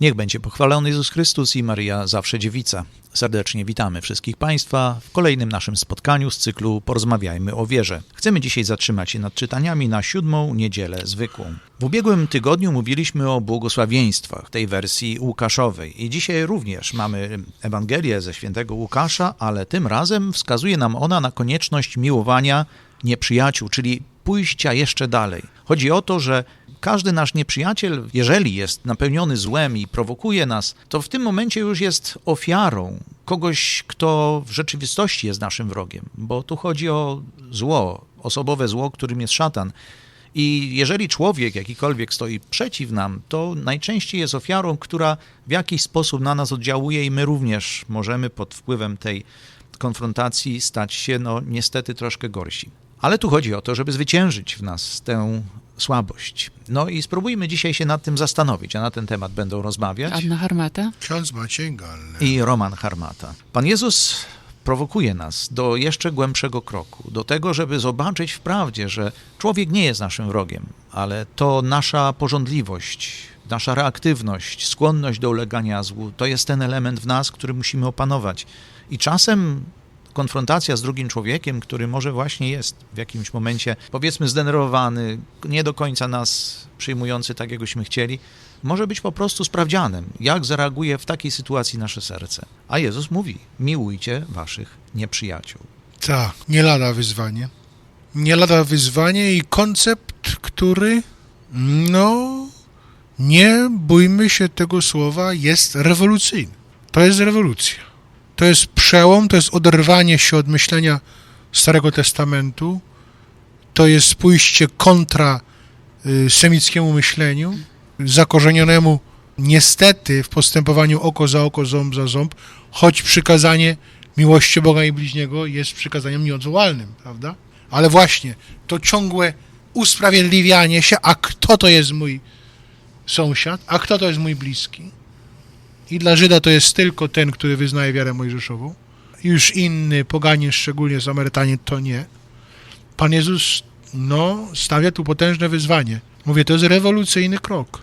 Niech będzie pochwalony Jezus Chrystus i Maria Zawsze Dziewica. Serdecznie witamy wszystkich Państwa w kolejnym naszym spotkaniu z cyklu Porozmawiajmy o wierze. Chcemy dzisiaj zatrzymać się nad czytaniami na siódmą niedzielę zwykłą. W ubiegłym tygodniu mówiliśmy o błogosławieństwach, tej wersji Łukaszowej. I dzisiaj również mamy Ewangelię ze świętego Łukasza, ale tym razem wskazuje nam ona na konieczność miłowania nieprzyjaciół, czyli pójścia jeszcze dalej. Chodzi o to, że każdy nasz nieprzyjaciel, jeżeli jest napełniony złem i prowokuje nas, to w tym momencie już jest ofiarą kogoś, kto w rzeczywistości jest naszym wrogiem, bo tu chodzi o zło, osobowe zło, którym jest szatan. I jeżeli człowiek jakikolwiek stoi przeciw nam, to najczęściej jest ofiarą, która w jakiś sposób na nas oddziałuje i my również możemy pod wpływem tej konfrontacji stać się, no niestety, troszkę gorsi. Ale tu chodzi o to, żeby zwyciężyć w nas tę słabość. No i spróbujmy dzisiaj się nad tym zastanowić, a na ten temat będą rozmawiać Anna Harmata. Ksiądz Maciej Galny. i Roman Harmata. Pan Jezus prowokuje nas do jeszcze głębszego kroku, do tego, żeby zobaczyć wprawdzie, że człowiek nie jest naszym wrogiem, ale to nasza porządliwość, nasza reaktywność, skłonność do ulegania złu, to jest ten element w nas, który musimy opanować. I czasem konfrontacja z drugim człowiekiem, który może właśnie jest w jakimś momencie, powiedzmy, zdenerwowany, nie do końca nas przyjmujący tak, jakbyśmy chcieli, może być po prostu sprawdzianem, jak zareaguje w takiej sytuacji nasze serce. A Jezus mówi: miłujcie waszych nieprzyjaciół. Tak, nie lada wyzwanie. Nie lada wyzwanie i koncept, który, no, nie bójmy się tego słowa, jest rewolucyjny. To jest rewolucja. To jest przełom, to jest oderwanie się od myślenia Starego Testamentu, to jest pójście kontra y, semickiemu myśleniu, zakorzenionemu niestety w postępowaniu oko za oko, ząb za ząb, choć przykazanie miłości Boga i bliźniego jest przykazaniem nieodwołalnym, prawda? Ale właśnie to ciągłe usprawiedliwianie się, a kto to jest mój sąsiad, a kto to jest mój bliski. I dla Żyda to jest tylko ten, który wyznaje wiarę mojżeszową. Już inny, poganin, szczególnie Samarytanie, to nie. Pan Jezus, no, stawia tu potężne wyzwanie. Mówię, to jest rewolucyjny krok.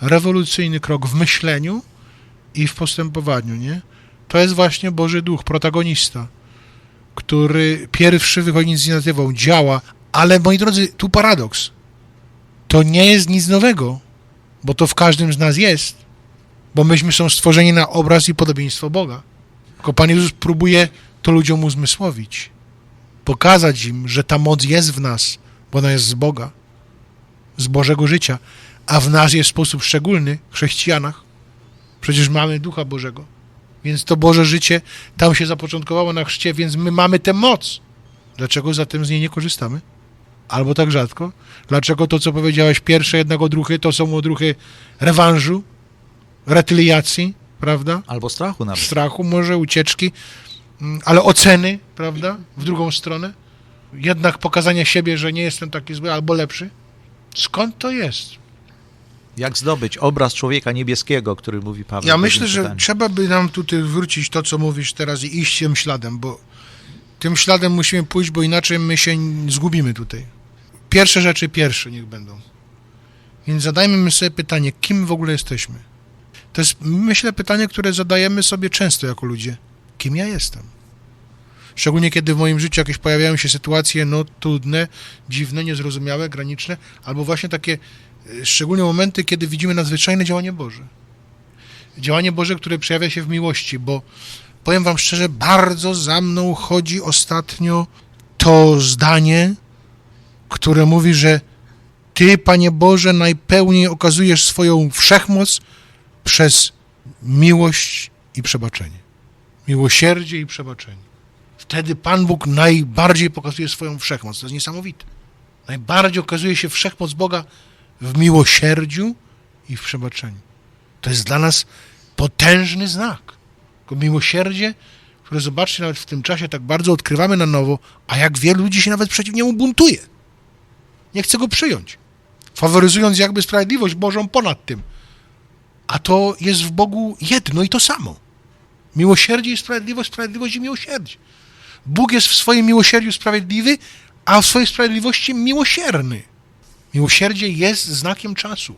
Rewolucyjny krok w myśleniu i w postępowaniu, nie? To jest właśnie Boży Duch, protagonista, który pierwszy wychodzi z inicjatywą, działa, ale moi drodzy, tu paradoks. To nie jest nic nowego, bo to w każdym z nas jest, bo myśmy są stworzeni na obraz i podobieństwo Boga. Tylko Pan Jezus próbuje to ludziom uzmysłowić, pokazać im, że ta moc jest w nas, bo ona jest z Boga, z Bożego życia, a w nas jest w sposób szczególny, chrześcijanach. Przecież mamy Ducha Bożego. Więc to Boże życie tam się zapoczątkowało na chrzcie, więc my mamy tę moc. Dlaczego zatem z niej nie korzystamy? Albo tak rzadko? Dlaczego to, co powiedziałeś, pierwsze jednak odruchy, to są odruchy rewanżu, retyliacji, prawda? Albo strachu nawet. Strachu, może ucieczki, mm, ale oceny, prawda? W drugą stronę. Jednak pokazania siebie, że nie jestem taki zły albo lepszy. Skąd to jest? Jak zdobyć obraz człowieka niebieskiego, który mówi Paweł? Ja myślę, drugim że trzeba by nam tutaj wrócić to, co mówisz teraz i iść tym śladem, bo tym śladem musimy pójść, bo inaczej my się zgubimy tutaj. Pierwsze rzeczy pierwsze niech będą. Więc zadajmy my sobie pytanie, kim w ogóle jesteśmy? To jest, myślę, pytanie, które zadajemy sobie często jako ludzie. Kim ja jestem? Szczególnie kiedy w moim życiu jakieś pojawiają się sytuacje, no, trudne, dziwne, niezrozumiałe, graniczne, albo właśnie takie e, szczególnie momenty, kiedy widzimy nadzwyczajne działanie Boże działanie Boże, które przejawia się w miłości, bo powiem Wam szczerze, bardzo za mną chodzi ostatnio to zdanie, które mówi, że Ty, Panie Boże, najpełniej okazujesz swoją wszechmoc przez miłość i przebaczenie. Miłosierdzie i przebaczenie. Wtedy Pan Bóg najbardziej pokazuje swoją wszechmoc. To jest niesamowite. Najbardziej okazuje się wszechmoc Boga w miłosierdziu i w przebaczeniu. To jest dla nas potężny znak. Tylko miłosierdzie, które zobaczcie, nawet w tym czasie tak bardzo odkrywamy na nowo, a jak wielu ludzi się nawet przeciw niemu buntuje. Nie chce go przyjąć. Faworyzując jakby sprawiedliwość Bożą ponad tym. A to jest w Bogu jedno i to samo. Miłosierdzie i sprawiedliwość, sprawiedliwość i miłosierdzie. Bóg jest w swoim miłosierdziu sprawiedliwy, a w swojej sprawiedliwości miłosierny. Miłosierdzie jest znakiem czasu.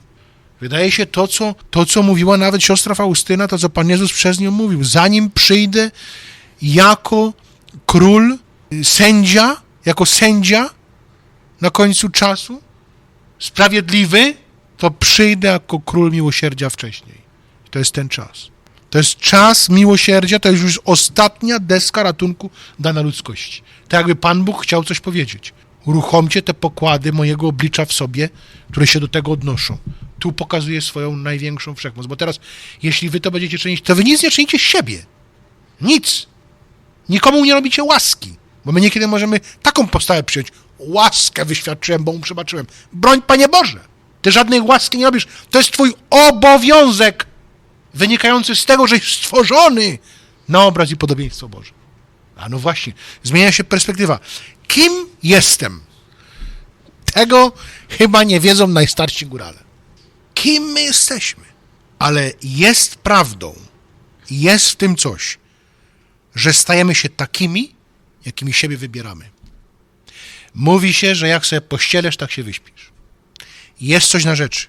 Wydaje się to co, to, co mówiła nawet siostra Faustyna, to, co Pan Jezus przez nią mówił. Zanim przyjdę jako król, y, sędzia, jako sędzia na końcu czasu, sprawiedliwy, to przyjdę jako król miłosierdzia wcześniej. To jest ten czas. To jest czas miłosierdzia, to jest już ostatnia deska ratunku dana ludzkości. Tak jakby Pan Bóg chciał coś powiedzieć. Uruchomcie te pokłady mojego oblicza w sobie, które się do tego odnoszą. Tu pokazuje swoją największą wszechmoc. Bo teraz, jeśli wy to będziecie czynić, to wy nic nie czynicie z siebie. Nic. Nikomu nie robicie łaski. Bo my niekiedy możemy taką postawę przyjąć. Łaskę wyświadczyłem, bo mu przebaczyłem. Broń, Panie Boże! Ty żadnej łaski nie robisz. To jest twój obowiązek wynikający z tego, że jest stworzony na obraz i podobieństwo Boże. A no właśnie, zmienia się perspektywa. Kim jestem? Tego chyba nie wiedzą najstarsi górale. Kim my jesteśmy? Ale jest prawdą, jest w tym coś, że stajemy się takimi, jakimi siebie wybieramy. Mówi się, że jak sobie pościelesz, tak się wyśpisz. Jest coś na rzeczy.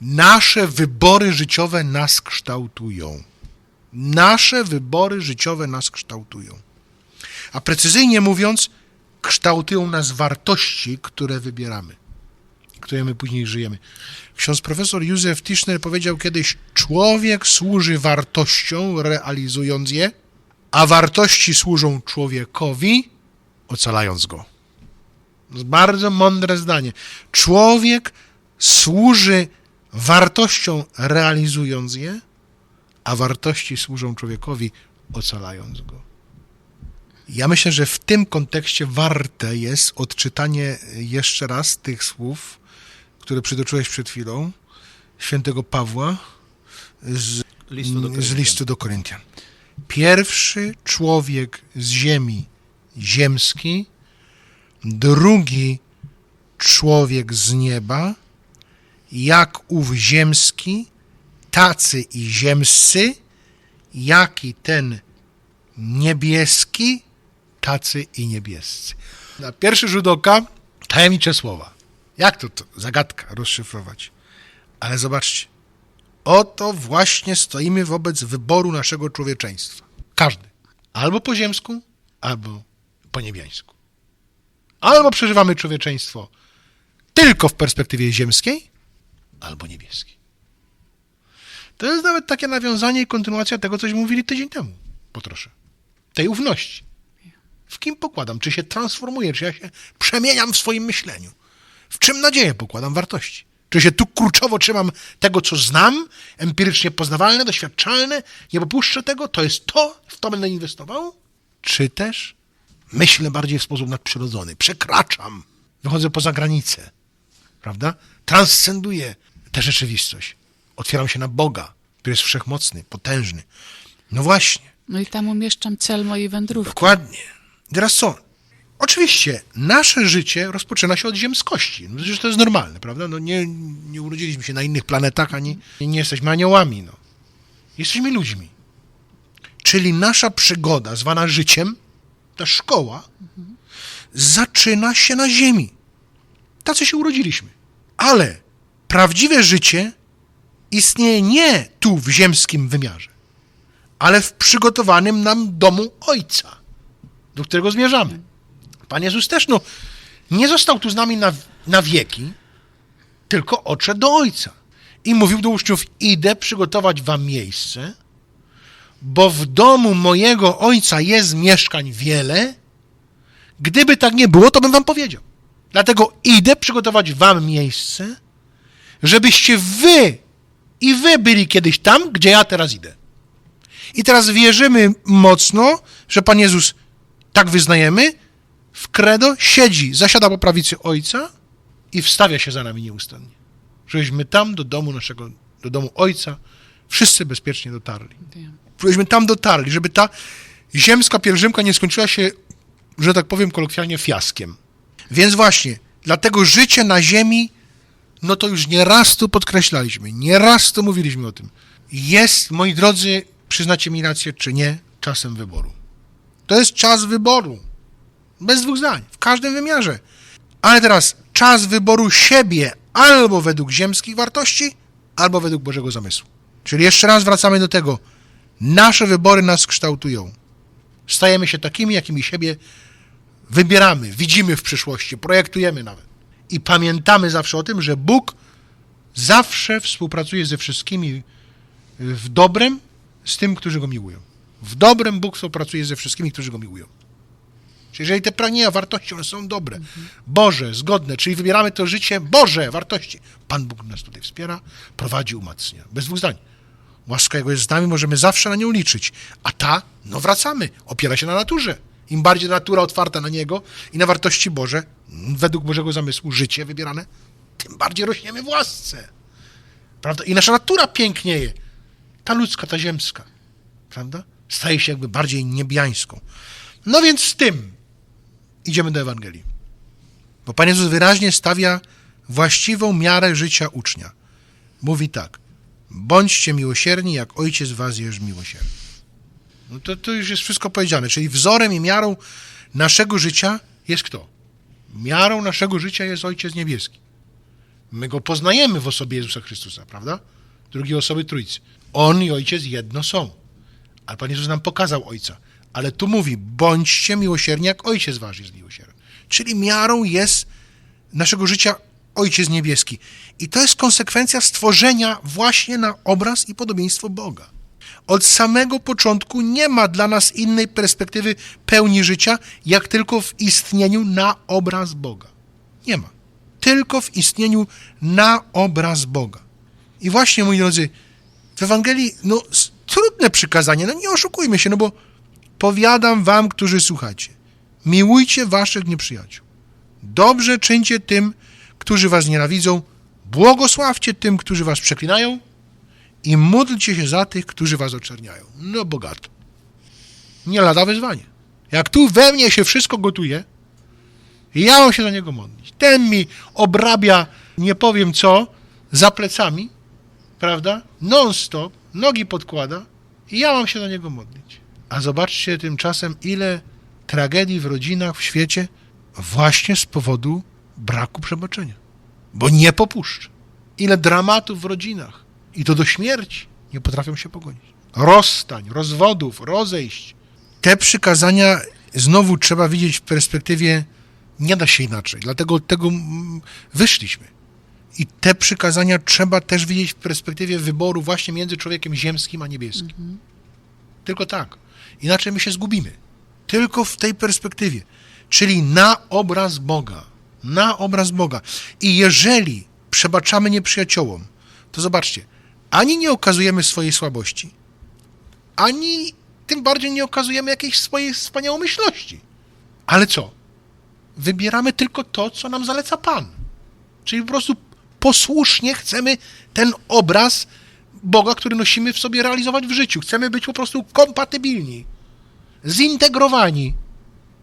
Nasze wybory życiowe nas kształtują. Nasze wybory życiowe nas kształtują. A precyzyjnie mówiąc, kształtują nas wartości, które wybieramy, które my później żyjemy. Ksiądz profesor Józef Tischner powiedział kiedyś: Człowiek służy wartościom, realizując je, a wartości służą człowiekowi, ocalając go. Bardzo mądre zdanie. Człowiek służy wartościom, realizując je, a wartości służą człowiekowi, ocalając go. Ja myślę, że w tym kontekście warte jest odczytanie jeszcze raz tych słów, które przytoczyłeś przed chwilą, świętego Pawła z, Listu do z listu do Koryntian. Pierwszy człowiek z ziemi ziemski, drugi człowiek z nieba, jak ów ziemski, tacy i ziemscy, jak i ten niebieski, tacy i niebiescy. Na pierwszy rzut oka tajemnicze słowa. Jak to, to zagadka rozszyfrować? Ale zobaczcie, oto właśnie stoimy wobec wyboru naszego człowieczeństwa. Każdy. Albo po ziemsku, albo po niebiańsku. Albo przeżywamy człowieczeństwo tylko w perspektywie ziemskiej, albo niebieskiej. To jest nawet takie nawiązanie i kontynuacja tego, coś mówili tydzień temu, po trosze. Tej ufności. W kim pokładam? Czy się transformuję? Czy ja się przemieniam w swoim myśleniu? W czym nadzieję pokładam wartości? Czy się tu kurczowo trzymam tego, co znam, empirycznie poznawalne, doświadczalne, nie popuszczę tego, to jest to, w to będę inwestował? Czy też myślę bardziej w sposób nadprzyrodzony, przekraczam, wychodzę poza granicę, prawda? Transcenduję tę rzeczywistość. Otwieram się na Boga, który jest wszechmocny, potężny. No właśnie. No i tam umieszczam cel mojej wędrówki. Dokładnie. Teraz co? Oczywiście nasze życie rozpoczyna się od ziemskości. No, przecież to jest normalne, prawda? No, nie, nie urodziliśmy się na innych planetach, ani nie jesteśmy aniołami. No. Jesteśmy ludźmi. Czyli nasza przygoda, zwana życiem, ta szkoła, zaczyna się na ziemi. Tacy się urodziliśmy. Ale prawdziwe życie istnieje nie tu w ziemskim wymiarze, ale w przygotowanym nam domu Ojca, do którego zmierzamy. Pan Jezus też, no, nie został tu z nami na, na wieki, tylko odszedł do Ojca. I mówił do uczniów, idę przygotować wam miejsce, bo w domu mojego Ojca jest mieszkań wiele. Gdyby tak nie było, to bym wam powiedział. Dlatego idę przygotować wam miejsce, żebyście wy i wy byli kiedyś tam, gdzie ja teraz idę. I teraz wierzymy mocno, że Pan Jezus, tak wyznajemy, w credo siedzi, zasiada po prawicy Ojca i wstawia się za nami nieustannie. Żebyśmy tam do domu naszego, do domu Ojca wszyscy bezpiecznie dotarli. Wiem. Żebyśmy tam dotarli, żeby ta ziemska pielgrzymka nie skończyła się, że tak powiem kolokwialnie, fiaskiem. Więc właśnie, dlatego życie na ziemi, no to już nieraz tu podkreślaliśmy, nieraz tu mówiliśmy o tym. Jest, moi drodzy, przyznacie mi rację, czy nie, czasem wyboru. To jest czas wyboru. Bez dwóch zdań, w każdym wymiarze. Ale teraz czas wyboru siebie, albo według ziemskich wartości, albo według Bożego zamysłu. Czyli jeszcze raz wracamy do tego. Nasze wybory nas kształtują. Stajemy się takimi, jakimi siebie wybieramy, widzimy w przyszłości, projektujemy nawet. I pamiętamy zawsze o tym, że Bóg zawsze współpracuje ze wszystkimi w dobrem z tym, którzy go miłują. W dobrem Bóg współpracuje ze wszystkimi, którzy go miłują. Czyli jeżeli te pragnienia, wartości, one są dobre, Boże, zgodne, czyli wybieramy to życie Boże, wartości, Pan Bóg nas tutaj wspiera, prowadzi, umacnia. Bez dwóch zdań. Łaska Jego jest z nami, możemy zawsze na nią liczyć. A ta, no wracamy, opiera się na naturze. Im bardziej natura otwarta na Niego i na wartości Boże, według Bożego zamysłu, życie wybierane, tym bardziej rośniemy w łasce. Prawda? I nasza natura pięknieje. Ta ludzka, ta ziemska. Prawda? Staje się jakby bardziej niebiańską. No więc z tym idziemy do Ewangelii. Bo Pan Jezus wyraźnie stawia właściwą miarę życia ucznia. Mówi tak. Bądźcie miłosierni, jak Ojciec was jest miłosierny. No to, to już jest wszystko powiedziane. Czyli wzorem i miarą naszego życia jest kto? Miarą naszego życia jest Ojciec Niebieski. My go poznajemy w osobie Jezusa Chrystusa, prawda? Drugiej osoby Trójcy. On i Ojciec jedno są. Ale Pan Jezus nam pokazał Ojca. Ale tu mówi, bądźcie miłosierni, jak Ojciec wasz jest miłosierny. Czyli miarą jest naszego życia Ojciec Niebieski. I to jest konsekwencja stworzenia właśnie na obraz i podobieństwo Boga. Od samego początku nie ma dla nas innej perspektywy pełni życia, jak tylko w istnieniu na obraz Boga. Nie ma. Tylko w istnieniu na obraz Boga. I właśnie, moi drodzy, w Ewangelii, no, trudne przykazanie, no nie oszukujmy się, no bo powiadam wam, którzy słuchacie, miłujcie waszych nieprzyjaciół. Dobrze czyńcie tym, którzy was nienawidzą, błogosławcie tym, którzy was przeklinają i módlcie się za tych, którzy was oczerniają. No bogato. Nie lada wyzwanie. Jak tu we mnie się wszystko gotuje, ja mam się za niego modlić. Ten mi obrabia, nie powiem co, za plecami, prawda? Non-stop, nogi podkłada i ja mam się za niego modlić. A zobaczcie tymczasem, ile tragedii w rodzinach, w świecie właśnie z powodu braku przebaczenia. Bo nie popuszcza. Ile dramatów w rodzinach i to do śmierci nie potrafią się pogonić. Rozstań, rozwodów, rozejść. Te przykazania znowu trzeba widzieć w perspektywie, nie da się inaczej, dlatego od tego wyszliśmy. I te przykazania trzeba też widzieć w perspektywie wyboru właśnie między człowiekiem ziemskim a niebieskim. Tylko tak. Inaczej my się zgubimy. Tylko w tej perspektywie. Czyli na obraz Boga. Na obraz Boga. I jeżeli przebaczamy nieprzyjaciołom, to zobaczcie, ani nie okazujemy swojej słabości, ani tym bardziej nie okazujemy jakiejś swojej wspaniałomyślności. Ale co? Wybieramy tylko to, co nam zaleca Pan. Czyli po prostu posłusznie chcemy ten obraz Boga, który nosimy w sobie, realizować w życiu. Chcemy być po prostu kompatybilni, zintegrowani.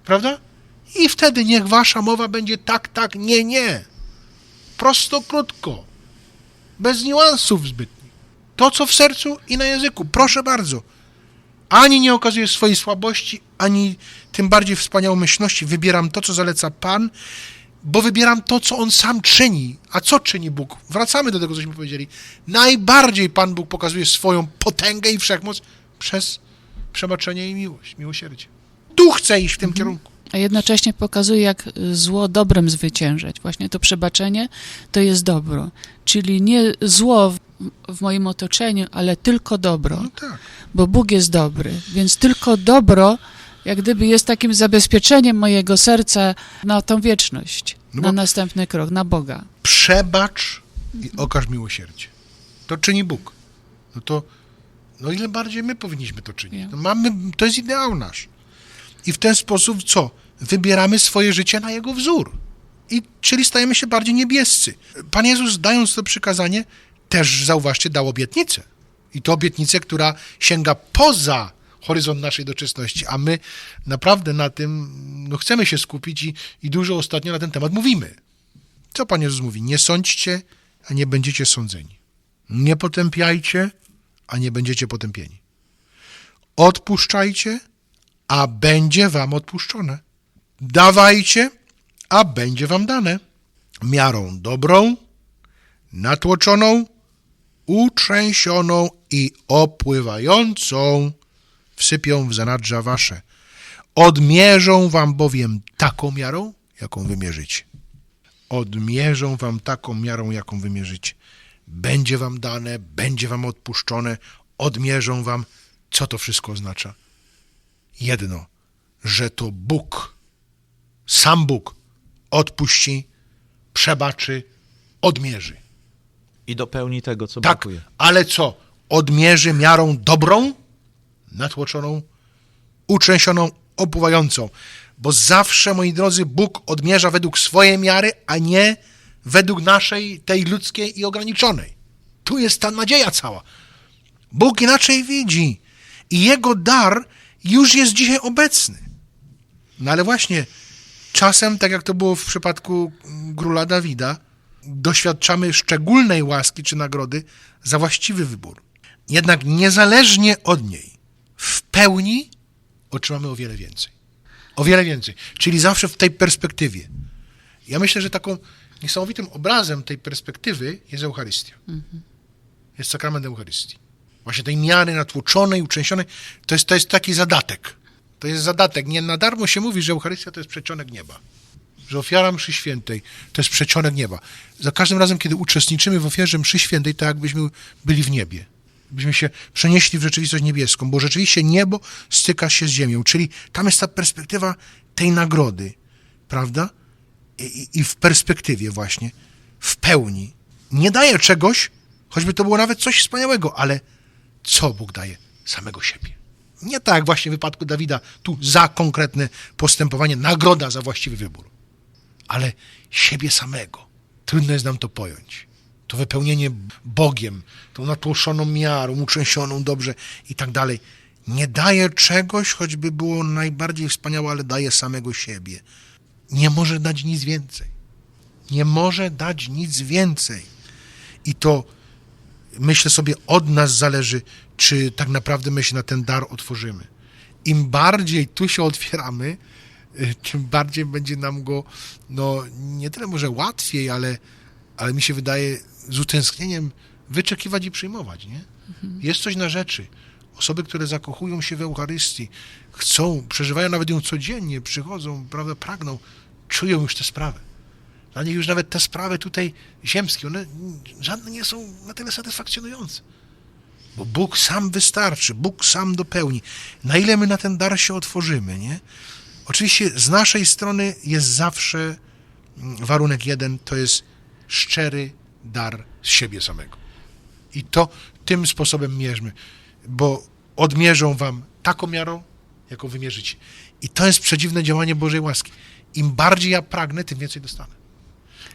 Prawda? I wtedy niech wasza mowa będzie tak, tak, nie, nie. Prosto, krótko. Bez niuansów zbytnich. To, co w sercu i na języku. Proszę bardzo. Ani nie okazuję swojej słabości, ani tym bardziej wspaniałomyślności. Wybieram to, co zaleca Pan, bo wybieram to, co On sam czyni. A co czyni Bóg? Wracamy do tego, cośmy powiedzieli. Najbardziej Pan Bóg pokazuje swoją potęgę i wszechmoc przez przebaczenie i miłość, miłosierdzie. Tu chcę iść w tym kierunku. A jednocześnie pokazuje, jak y, zło dobrem zwyciężać. Właśnie to przebaczenie to jest dobro. Czyli nie zło w, w moim otoczeniu, ale tylko dobro, No tak. bo Bóg jest dobry. Więc tylko dobro, jak gdyby jest takim zabezpieczeniem mojego serca na tą wieczność, No na następny krok, na Boga. Przebacz i okaż miłosierdzie. To czyni Bóg. No to, no ile bardziej my powinniśmy to czynić. No mamy, to jest ideał nasz. I w ten sposób co? Wybieramy swoje życie na Jego wzór. I, czyli stajemy się bardziej niebiescy. Pan Jezus, dając to przykazanie, też, zauważcie, dał obietnicę. I to obietnicę, która sięga poza horyzont naszej doczesności, a my naprawdę na tym no, chcemy się skupić i, i dużo ostatnio na ten temat mówimy. Co Pan Jezus mówi? Nie sądźcie, a nie będziecie sądzeni. Nie potępiajcie, a nie będziecie potępieni. Odpuszczajcie, a będzie wam odpuszczone. Dawajcie, a będzie wam dane. Miarą dobrą, natłoczoną, utrzęsioną i opływającą wsypią w zanadrza wasze. Odmierzą wam bowiem taką miarą, jaką wymierzycie. Odmierzą wam taką miarą, jaką wymierzycie. Będzie wam dane, będzie wam odpuszczone, odmierzą wam. Co to wszystko oznacza? Jedno, że to Bóg, sam Bóg odpuści, przebaczy, odmierzy. I dopełni tego, co Tak, brakuje. ale co? Odmierzy miarą dobrą, natłoczoną, utrzęsioną, opływającą. Bo zawsze, moi drodzy, Bóg odmierza według swojej miary, a nie według naszej, tej ludzkiej i ograniczonej. Tu jest ta nadzieja cała. Bóg inaczej widzi i Jego dar już jest dzisiaj obecny. No ale właśnie, czasem, tak jak to było w przypadku króla Dawida, doświadczamy szczególnej łaski czy nagrody za właściwy wybór. Jednak niezależnie od niej, w pełni otrzymamy o wiele więcej. O wiele więcej. Czyli zawsze w tej perspektywie. Ja myślę, że taką niesamowitym obrazem tej perspektywy jest Eucharystia. Jest sakrament Eucharystii. Właśnie tej miary natłuczonej, uczęsionej, to jest, to jest taki zadatek. To jest zadatek. Nie na darmo się mówi, że Eucharystia to jest przedsionek nieba że ofiara mszy świętej to jest przedsionek nieba. Za każdym razem, kiedy uczestniczymy w ofierze mszy świętej, to jakbyśmy byli w niebie. Byśmy się przenieśli w rzeczywistość niebieską, bo rzeczywiście niebo styka się z ziemią, czyli tam jest ta perspektywa tej nagrody, prawda? I, i, i w perspektywie właśnie, w pełni. Nie daje czegoś, choćby to było nawet coś wspaniałego, ale co Bóg daje? Samego siebie. Nie tak właśnie w wypadku Dawida, tu za konkretne postępowanie, nagroda za właściwy wybór ale siebie samego. Trudno jest nam to pojąć. To wypełnienie Bogiem, tą natłuszoną miarą, uczęsioną dobrze i tak dalej, nie daje czegoś, choćby było najbardziej wspaniałe, ale daje samego siebie. Nie może dać nic więcej. Nie może dać nic więcej. I to myślę sobie, od nas zależy, czy tak naprawdę my się na ten dar otworzymy. Im bardziej tu się otwieramy, tym bardziej będzie nam go, no nie tyle może łatwiej, ale, ale mi się wydaje z utęsknieniem wyczekiwać i przyjmować, nie? Jest coś na rzeczy. Osoby, które zakochują się w Eucharystii, chcą, przeżywają nawet ją codziennie, przychodzą, prawda, pragną, czują już tę sprawę. Dla nich już nawet te sprawy tutaj ziemskie, one żadne nie są na tyle satysfakcjonujące. Bo Bóg sam wystarczy, Bóg sam dopełni. Na ile my na ten dar się otworzymy, nie? Oczywiście z naszej strony jest zawsze mm, warunek jeden, to jest szczery dar z siebie samego. I to tym sposobem mierzmy, bo odmierzą wam taką miarą, jaką wymierzycie. I to jest przedziwne działanie Bożej łaski. Im bardziej ja pragnę, tym więcej dostanę.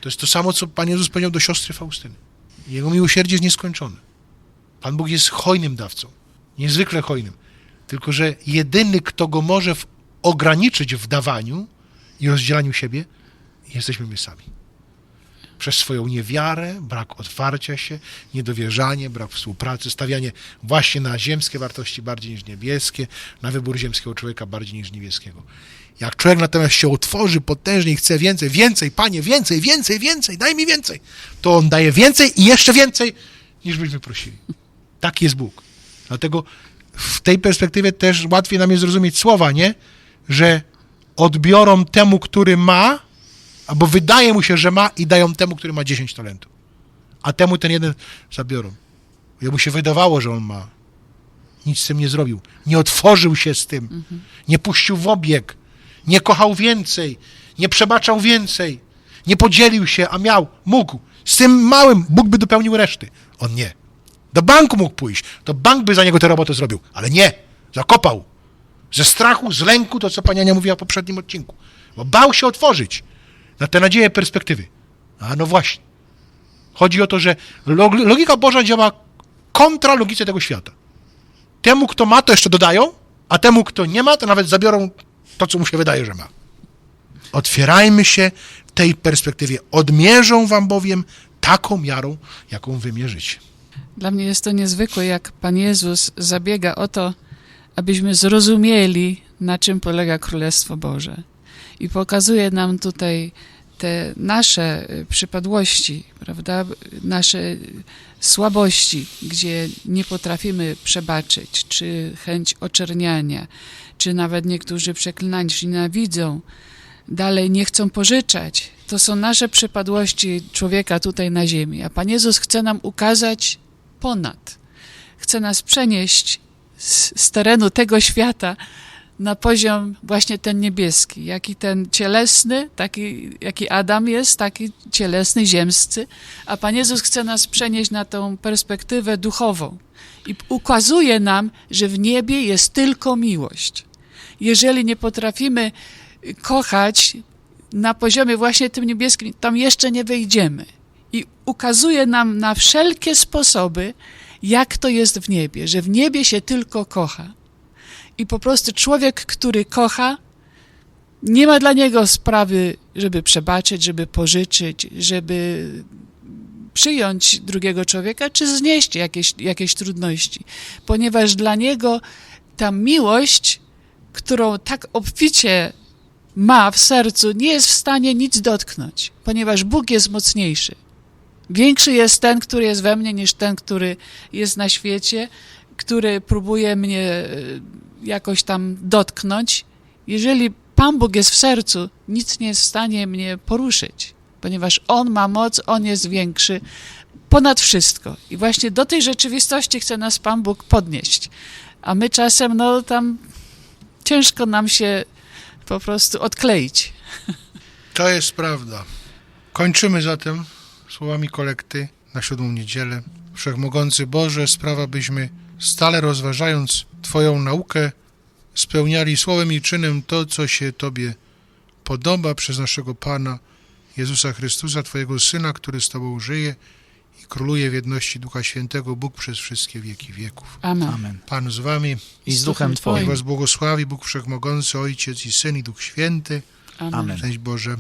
To jest to samo, co Pan Jezus powiedział do siostry Faustyny. Jego miłosierdzie jest nieskończone. Pan Bóg jest hojnym dawcą, niezwykle hojnym. Tylko, że jedyny, kto go może w, ograniczyć w dawaniu i rozdzielaniu siebie, jesteśmy my sami. Przez swoją niewiarę, brak otwarcia się, niedowierzanie, brak współpracy, stawianie właśnie na ziemskie wartości bardziej niż niebieskie, na wybór ziemskiego człowieka bardziej niż niebieskiego. Jak człowiek natomiast się otworzy potężnie i chce więcej, więcej, panie, więcej, więcej, więcej, daj mi więcej, to on daje więcej i jeszcze więcej, niż byśmy prosili. Tak jest Bóg. Dlatego w tej perspektywie też łatwiej nam jest zrozumieć słowa, nie? Że odbiorą temu, który ma, albo wydaje mu się, że ma i dają temu, który ma 10 talentów. A temu ten jeden zabiorą. Jemu się wydawało, że on ma. Nic z tym nie zrobił. Nie otworzył się z tym. Nie puścił w obieg. Nie kochał więcej. Nie przebaczał więcej. Nie podzielił się, a miał, mógł. Z tym małym Bóg by dopełnił reszty. On nie. Do banku mógł pójść. To bank by za niego tę robotę zrobił. Ale nie. Zakopał. Ze strachu, z lęku, to co pani Ania mówiła w poprzednim odcinku. Bo bał się otworzyć na te nadzieje perspektywy. A no właśnie. Chodzi o to, że log- logika Boża działa kontra logice tego świata. Temu, kto ma, to jeszcze dodają, a temu, kto nie ma, to nawet zabiorą to, co mu się wydaje, że ma. Otwierajmy się w tej perspektywie. Odmierzą wam bowiem taką miarą, jaką wymierzycie. Dla mnie jest to niezwykłe, jak Pan Jezus zabiega o to, abyśmy zrozumieli, na czym polega Królestwo Boże. I pokazuje nam tutaj te nasze y, przypadłości, prawda, nasze słabości, gdzie nie potrafimy przebaczyć, czy chęć oczerniania, czy nawet niektórzy przeklinają, nienawidzą, dalej nie chcą pożyczać. To są nasze przypadłości człowieka tutaj na ziemi, a Pan Jezus chce nam ukazać ponad. Chce nas przenieść z, z terenu tego świata na poziom właśnie ten niebieski, jaki ten cielesny, taki jaki Adam jest, taki cielesny, ziemscy, a Pan Jezus chce nas przenieść na tą perspektywę duchową i ukazuje nam, że w niebie jest tylko miłość. Jeżeli nie potrafimy kochać na poziomie właśnie tym niebieskim, tam jeszcze nie wejdziemy. I ukazuje nam na wszelkie sposoby, jak to jest w niebie, że w niebie się tylko kocha. I po prostu człowiek, który kocha, nie ma dla niego sprawy, żeby przebaczyć, żeby pożyczyć, żeby przyjąć drugiego człowieka, czy znieść jakieś, jakieś trudności, ponieważ dla niego ta miłość, którą tak obficie ma w sercu, nie jest w stanie nic dotknąć, ponieważ Bóg jest mocniejszy. Większy jest ten, który jest we mnie, niż ten, który jest na świecie, który próbuje mnie jakoś tam dotknąć. Jeżeli Pan Bóg jest w sercu, nic nie jest w stanie mnie poruszyć, ponieważ On ma moc, On jest większy ponad wszystko. I właśnie do tej rzeczywistości chce nas Pan Bóg podnieść. A my czasem, no tam ciężko nam się po prostu odkleić. To jest prawda. Kończymy zatem słowami kolekty na siódmą niedzielę. Wszechmogący Boże, sprawa byśmy stale rozważając Twoją naukę, spełniali słowem i czynem to, co się Tobie podoba przez naszego Pana Jezusa Chrystusa, Twojego Syna, który z Tobą żyje i króluje w jedności Ducha Świętego, Bóg przez wszystkie wieki wieków. Amen. Amen. Pan z Wami, I z duchem Twoim. Was błogosławi Bóg Wszechmogący, Ojciec i Syn i Duch Święty. Amen. Amen. Szczęść Boże.